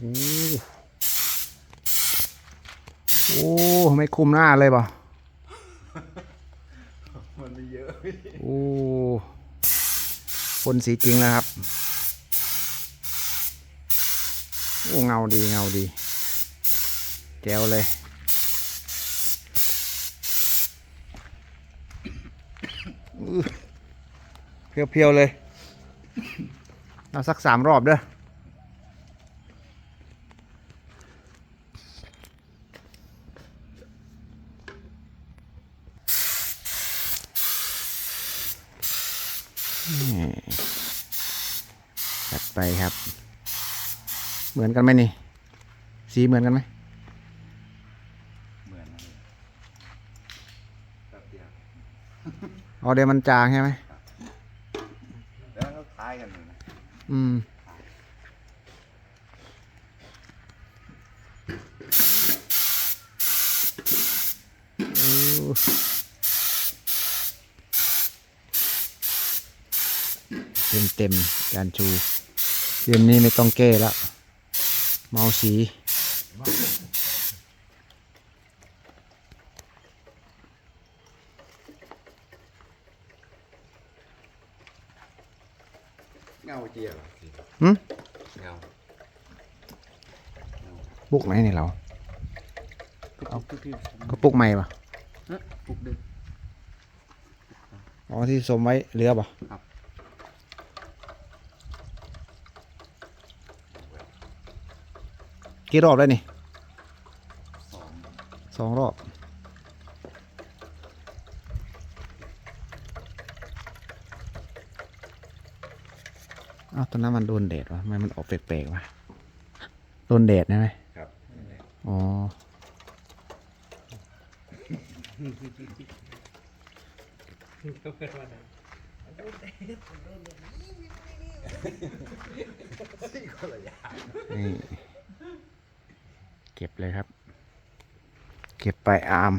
โอ้โอ้ไม่คุมหน้าเลยป่ะมันไม่เยอะโอ้พ่นสีจริงแล้วครับ โอ้เงาดีเงาดี แจ๋วเลยเพียวๆเลย เอาสักสามรอบเด้อ จัดไปครับ เหมือนกันไหมนี่ สีเหมือนกันไหมเหมือนนะพี่แป๊บเดียวอ๋อเดี๋ยวมันจางใช่ไหมแล้วก็คล้ายกันเลยนะอืม โอ้เต็มเต็มๆจานชูเกมนี้ไม่ต้องแก้แล้ว เมาสีเงาเจียเหรอพี่หึเงาปุกไหนนี่เราเอาทุกที่ก็ปุกใหม่ปะฮะปุกดึงอ๋อที่สมไว้เรือปะครับ กี่รอบแล้วนี่สองสองรอบ อ้าวตอนนั้นมันโดนแดดวะทำไมมันออกแปลกๆวะโดนแดดใช่ไหมครับอ๋อ นี่ เก็บเลยครับ เก็บไปอาม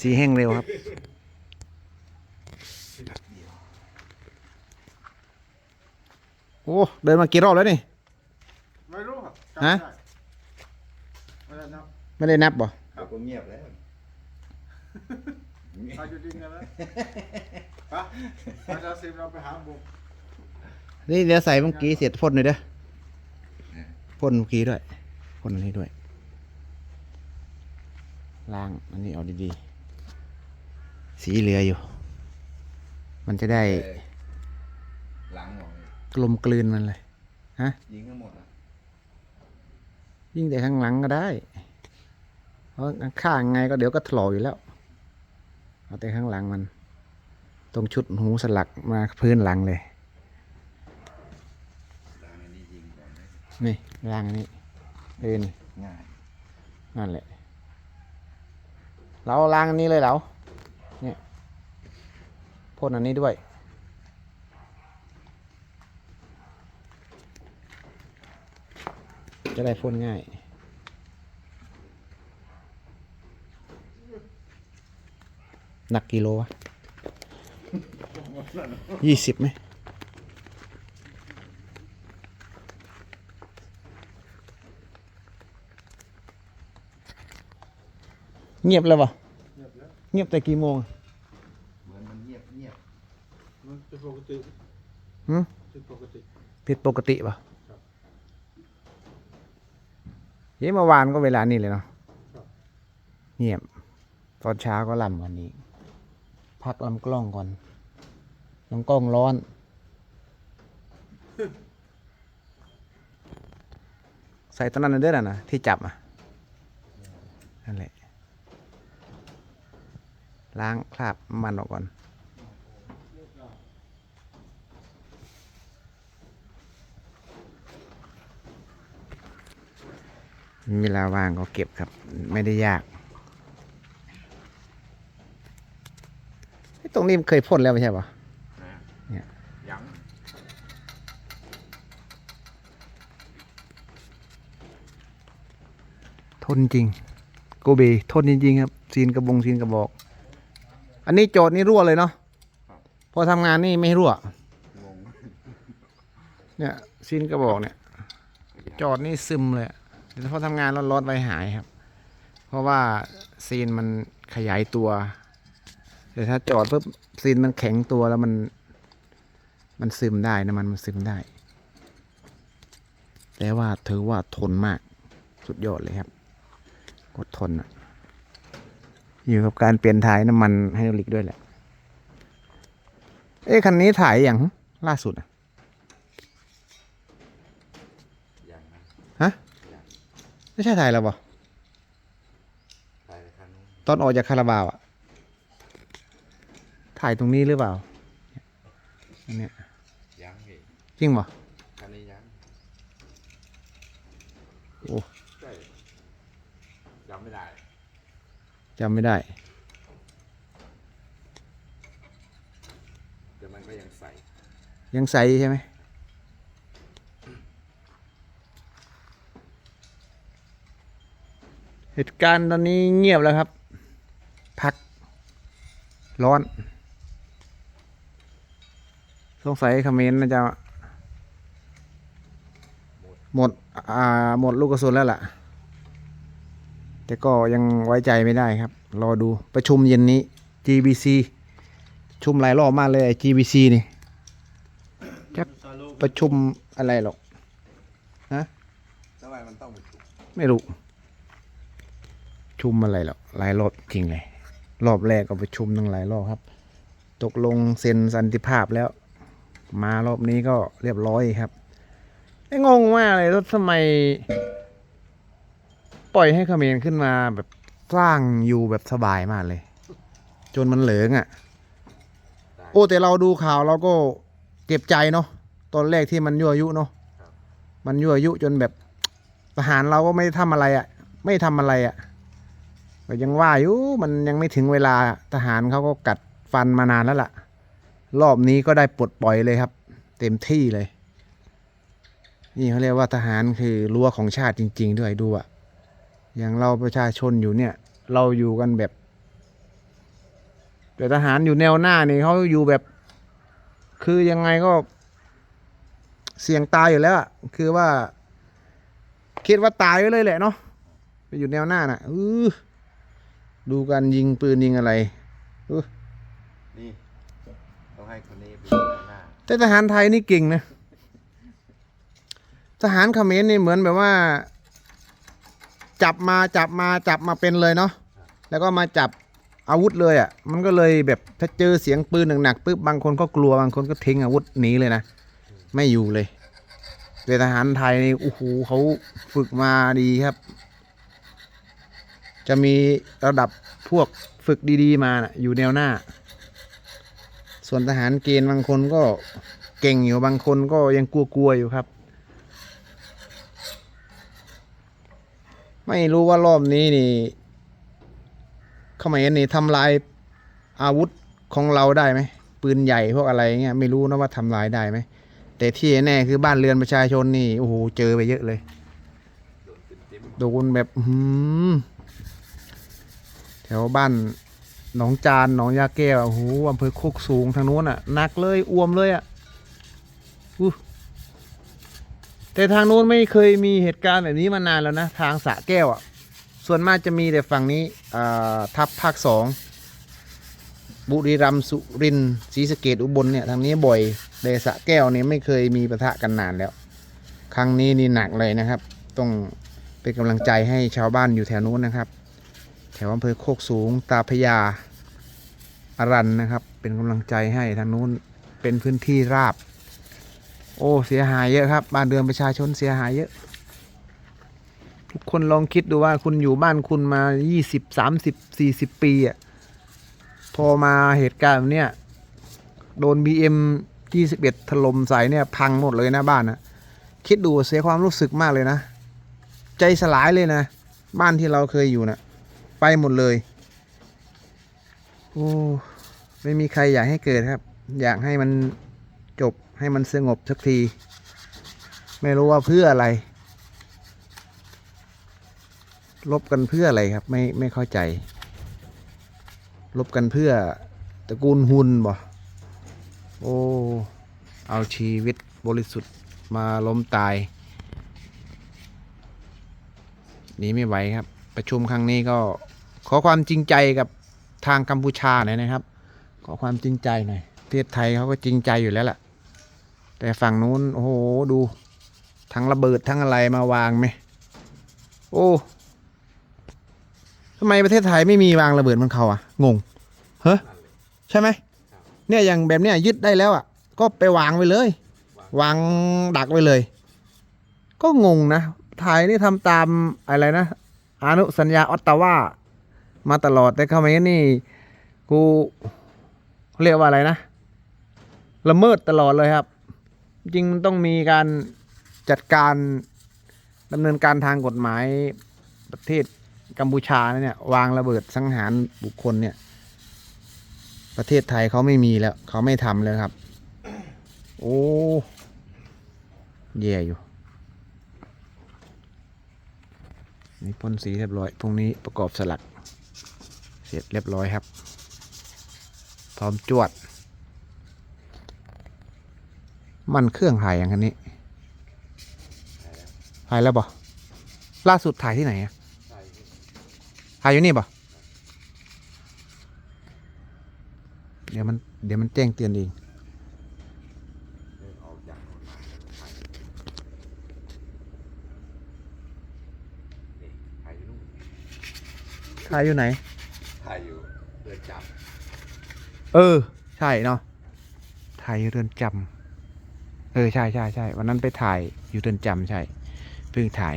สีแห้งเร็วครับโอ้เดินมากี่รอบแล้วนี่ ไม่รู้ครับฮะจำไม่ได้ไม่ได้นับไม่ได้นับบ่ ครับก็เงียบแล้วใครจะดิ้งกันแล้วปะอาจารย์ซิมเราไปหาบุกนี่เดี๋ยวใส่เมื่อกี้เสร็จพ่นเลยเด้อพ่นเมื่อกี้ด้วยพ่นอันนี้ด้วยล้างอันนี้เอาดีๆ สีเหลืออยู่ มันจะได้เออหลังหมดเลยกลมกลืนมันเลย ฮะ ยิงทั้งหมดอะยิ่งแต่ข้างหลังก็ได้ เพราะข้างไงก็เดี๋ยวก็ถลอกอยู่แล้ว เอาแต่ข้างหลังมันต รงชุดหูสลักมาพื้นหลังเลยหลังอันนี้ยิงก่อนไหมนี่ล่างอันนี้เออนี่ง่ายนั่นแหละเราล้างอันนี้เลยเราเนี่ยพ่นอันนี้ด้วยจะได้พ่นง่าย หนักกิโลวะ ยี่สิบไหมเงียบแล้วปะเงียบแล้วเงียบแต่กี่โมงอะเหมือนมันเงียบเงียบมันเป็นปกติหืมเป็นปกติผิดปกติปะครับเย้เมื่อวานก็เวลานี้เลยเนาะเงียบตอนเช้าก็ลำวันนี้ พักลำกล้องก่อนลำกล้องร้อน ใส่ตอนนั้นนเด้อนะนะที่จับอะนั่นแหละล้างคราบมันออกก่อนเวลาว่างก็เก็บครับ ไม่ได้ยากเฮ้ย ตรงนี้มันเคยพ่นแล้วไม่ใช่ปะนะเนี่ยยังทนจริง โกเบทนจริงๆครับซีนกระบงซีนกระบอก อันนี้โจทย์นี่รั่วเลยเนาะครับพอทำงานนี่ไม่รั่วงงเนี่ยซินกระบอกเนี่ย จอดนี่ซึมเลยอะแต่พอทำงานร้อนๆไปหายครับ เพราะว่าซีนมันขยายตัว แต่ถ้าจอดปุ๊บซีนมันแข็งตัวแล้วมัน มันซึมได้นะมันมันซึมได้ แต่ว่าถือว่าทนมากสุดยอดเลยครับกดทนอะอยู่กับการเปลี่ยนถ่ายน้ำมันไฮดรอลิกด้วยแหละ เอ๊ะคันนี้ถ่ายอย่างล่าสุดอะอย่างนั้นฮะไม่ใช่ถ่ายแล้วบ่ไปคันนู้นตอนออกจากคาราบาวอะ ถ่ายตรงนี้หรือเปล่าอันเนี้ยยังพี่จริงบ่คันนี้ยังโอ้ใช่จำไม่ได้จำไม่ได้ แต่มันก็ยังใสยังใสใช่ไหมเหตุการณ์ตอนนี้เงียบแล้วครับ พัก ร้อน สงสัยเขมรน่าจะหมด อ่า หมดลูกกระสุนแล้วล่ะ แต่ก็ยังไว้ใจไม่ได้ครับ รอดูประชุมเย็นนี้ GBC ชุมหลายรอบมากเลยไอ้ GBC นี่ประชุมอะไรหรอกทำไมมันต้องเป็นถุงไม่รู้ ชุมอะไรหรอกหลายรอบจริงเลย รอบแรกก็ประชุมตั้งหลายรอบครับ ตกลงเซ็นสันติภาพแล้ว มารอบนี้ก็เรียบร้อยครับไอ้งงมากเลยแล้วทำไม ปล่อยให้เขมรขึ้นมาแบบสร้างอยู่แบบสบายมากเลย จนมันเหลืองอะ่ะ โอ้แต่เราดูข่าวเราก็เจ็บใจเนาะตอนแรกที่มันยั่วยุเนาะมันยั่วยุจนแบบทหารเราก็ไม่ทำอะไรอะ่ะ ไม่ทำอะไรอะ่ะก็ยังว่าอยู่มันยังไม่ถึงเวลาทหารเขาก็กัดฟันมานานแล้วล่ะ รอบนี้ก็ได้ปลดปล่อยเลยครับ เต็มที่เลย นี่เขาเรียกว่าทหารคือรั้วของชาติจริง ๆ ด้วยดูอะอย่างเราประชาชนอยู่เนี่ย เราอยู่กันแบบ แต่ทหารอยู่แนวหน้านี่เขาอยู่แบบ คือยังไงก็เสี่ยงตายอยู่แล้วอะคือว่า คิดว่าตายไปเลยแหละเนาะไปอยู่แนวหน้าน่ะอือดูกันยิงปืนยิงอะไรนี่ แต่ทหารไทยนี่เก่งนะ ทหารเขมรนี่เหมือนแบบว่า จับมาจับมาจับมาเป็นเลยเนาะ แล้วก็มาจับอาวุธเลยอะ่ะ มันก็เลยแบบถ้าเจอเสียงปืนหนักๆปุ๊บบางคนก็กลัวบางคนก็ทิ้งอาวุธหนีเลยนะ ไม่อยู่เลยแต่ทหารไทยนี่โอ้โหเขาฝึกมาดีครับ จะมีระดับพวกฝึกดีๆมานะอยู่แนวหน้า ส่วนทหารเกณฑ์บางคนก็เก่งอยู่บางคนก็ยังกลัวๆอยู่ครับ ไม่รู้ว่ารอบนี้นี่เขมรนี่ทำลายอาวุธของเราได้ไหมปืนใหญ่พวกอะไรเงี้ยไม่รู้นะว่าทำลายได้ไหมแต่ที่แน่ๆคือบ้านเรือนประชาชนนี่โอ้โหเจอไปเยอะเลยโดนแบบแถวบ้าน หนองจานหนองยาแก้วโอ้โหอำเภอโคกสูงทางโน้นอะหนักเลยอ้วมเลยอะอู้แต่ทางโน้นไม่เคยมีเหตุการณ์แบบนี้มานานแล้วนะ ทางสะแก้วอะ ส่วนมากจะมีแต่ฝั่งนี้อ่าทัพภาคสองบุรีรัมย์สุรินทร์ศรีสะเกดอุบลเนี่ยทางนี้บ่อยแต่สะแก้วเนี่ยไม่เคยมีปะทะกันนานแล้ว ครั้งนี้นี่หนักเลยนะครับ ต้องเป็นกำลังใจให้ชาวบ้านอยู่แถวนู้นนะครับ ถวอำเภอโคกสูงตาพยาอารันนะครับ เป็นกำลังใจให้ทางนู้นเป็นพื้นที่ราบ โอ้เสียหายเยอะครับ บ้านเรือนประชาชนเสียหายเยอะ ทุกคนลองคิดดูว่าคุณอยู่บ้านคุณมา 20 30 40 ปีอะพอมาเหตุการณ์เนี้ยโดน BM 21ถล่มใส่เนี่ยพังหมดเลยนะบ้านนะคิดดูเสียความรู้สึกมากเลยนะ ใจสลายเลยนะ บ้านที่เราเคยอยู่นะ ไปหมดเลย โอ้ ไม่มีใครอยากให้เกิดครับ อยากให้มันจบให้มันสงบสักที ไม่รู้ว่าเพื่ออะไร ลบกันเพื่ออะไรครับ ไม่ไม่เข้าใจ ลบกันเพื่อตระกูลหุนบ่โอ้เอาชีวิตบริสุทธิ์มาล้มตายหนีไม่ไหวครับ ประชุมครั้งนี้ก็ขอความจริงใจกับทางกัมพูชาหน่อยนะครับ ขอความจริงใจหน่อยประเทศไทยเขาก็จริงใจอยู่แล้วล่ะ แต่ฝั่งนู้นโอ้โหดูทั้งระเบิดทั้งอะไรมาวางไหมโอ้ทำไมประเทศไทยไม่มีวางระเบิดมันเขาอะงงเฮ้ใช่ไหมเนี่ยอย่างแบบเนี้ยยึดได้แล้วอะก็ไปวางไว้เลย วางดักไว้เลย ก็งงนะไทยนี่ทำตามอะไรนะ อนุสัญญาออตตาวามาตลอดแต่เขมรนี่กูเรียกว่าอะไรนะ ละเมิดตลอดเลยครับ จริงมันต้องมีการจัดการดำเนินการทางกฎหมายประเทศกัมพูชาเนี่ยวางระเบิดสังหารบุคคลเนี่ย ประเทศไทยเขาไม่มีแล้ว เขาไม่ทำเลยครับ โอ้ แย่อยู่ นี่พ่นสีเรียบร้อย พรุ่งนี้ประกอบสลัก เสร็จเรียบร้อยครับ พร้อมจวด มันเครื่องถ่ายอย่างคันนี้ถ่ายแล้วบ่ล่าสุดถ่ายที่ไหนอะถ่ายอยู่นี่บ่เดี๋ยวมันเดี๋ยวมันแจ้งเตือนเอง เดินออกจากโรงงานแล้วถ่ายนี่ถ่ายอยู่นู่น ถ่ายอยู่ไหน ถ่ายอยู่เดินจับเออ ใช่เนาะถ่ายอยู่เรือนจำเออ ใช่ใช่ใช่วันนั้นไปถ่ายอยู่เรือนจำใช่เพิ่งถ่าย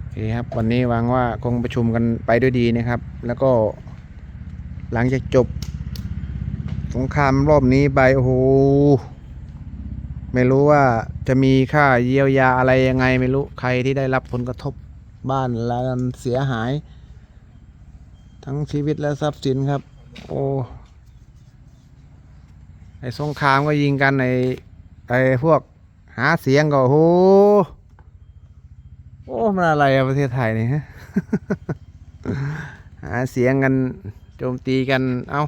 โอเคครับ วันนี้หวังว่าคงประชุมกันไปด้วยดีนะครับ แล้วก็หลังจากจบ สงครามรอบนี้ไปโอ้โห ไม่รู้ว่าจะมีค่าเยียวยาอะไรยังไง ไม่รู้ใครที่ได้รับผลกระทบบ้านแล้วเสียหาย ทั้งชีวิตและทรัพย์สินครับ โอ้ไอสงครามก็ยิงกันในไอพวกหาเสียงก็โอ้โหโอ้มันอะไรอะประเทศไทยนี่ฮะหาเสียงกันโจมตีกันเอา้า